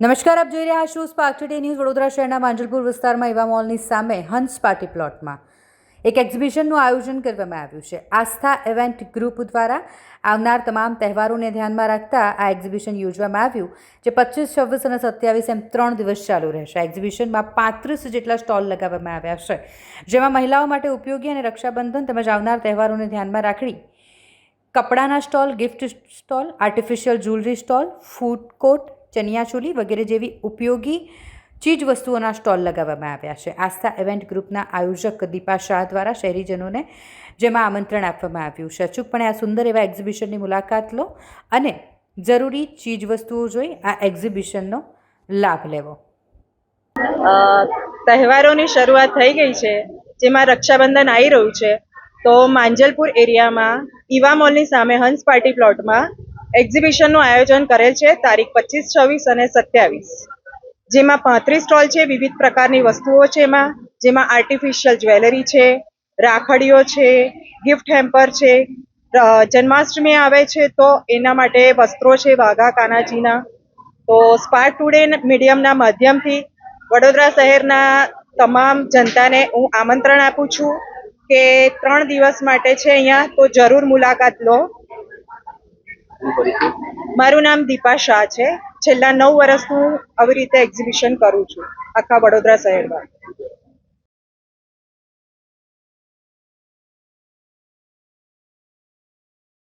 નમસ્કાર, આપ જોઈ રહ્યા છો સ્પાર્ક ટુડે ન્યૂઝ વડોદરા શહેરના માંજલપુર વિસ્તારમાં એવા મોલની સામે હંસ પાર્ટી પ્લોટમાં એક એક્ઝિબિશનનું આયોજન કરવામાં આવ્યું છે. આસ્થા ઇવેન્ટ ગ્રુપ દ્વારા આવનાર તમામ તહેવારોને ધ્યાનમાં રાખતા આ એક્ઝિબિશન યોજવામાં આવ્યું, જે પચીસ, છવ્વીસ અને સત્યાવીસ એમ ત્રણ દિવસ ચાલુ રહેશે. એક્ઝિબિશનમાં પાંત્રીસ જેટલા સ્ટોલ લગાવવામાં આવ્યા છે, જેમાં મહિલાઓ માટે ઉપયોગી અને રક્ષાબંધન તેમજ આવનાર તહેવારોને ધ્યાનમાં રાખી કપડાના stall, gift stall, artificial jewellery stall, food court chaniya choli વગેરે જેવી ઉપયોગી ચીજ વસ્તુઓના સ્ટોલ લગાવવામાં આવ્યા છે. આસ્થા ઇવેન્ટ ગ્રુપના આયોજક દીપા શાહ દ્વારા શહેરીજનોને જેમાં આમંત્રણ આપવામાં આવ્યું છે. અચૂકપણે આ સુંદર એવા એક્ઝિબિશનની મુલાકાત લો અને જરૂરી ચીજ વસ્તુઓ જોઈ આ એક્ઝિબિશનનો લાભ લેવો. તહેવારોની શરૂઆત થઈ ગઈ છે, જેમાં રક્ષાબંધન આવી રહ્યું છે, તો માંજલપુર એરિયામાં ઈવા મોલની સામે હંસ પાર્ટી પ્લોટમાં એક્ઝિબિશનનું આયોજન કરેલ છે તારીખ પચીસ, છવ્વીસ અને સત્યાવીસ. જેમાં પાંત્રીસ સ્ટોલ છે, વિવિધ પ્રકારની વસ્તુઓ છે એમાં. જેમાં આર્ટિફિશિયલ જ્વેલરી છે, રાખડીઓ છે ગિફ્ટ હેમ્પર છે. જન્માષ્ટમી આવે છે તો એના માટે વસ્ત્રો છે, વાઘા, કાનાજીના. તો સ્પાર્ક ટુડે મીડિયમના માધ્યમથી વડોદરા શહેરના તમામ જનતાને હું આમંત્રણ આપું છું કે ત્રણ દિવસ માટે છે અહીંયા તો જરૂર મુલાકાત લો. મારું નામ દીપા શાહ છે. છેલ્લા નવ વર્ષ હું આવી રીતે એક્ઝિબિશન કરું છું. આખા વડોદરા શહેરમાં.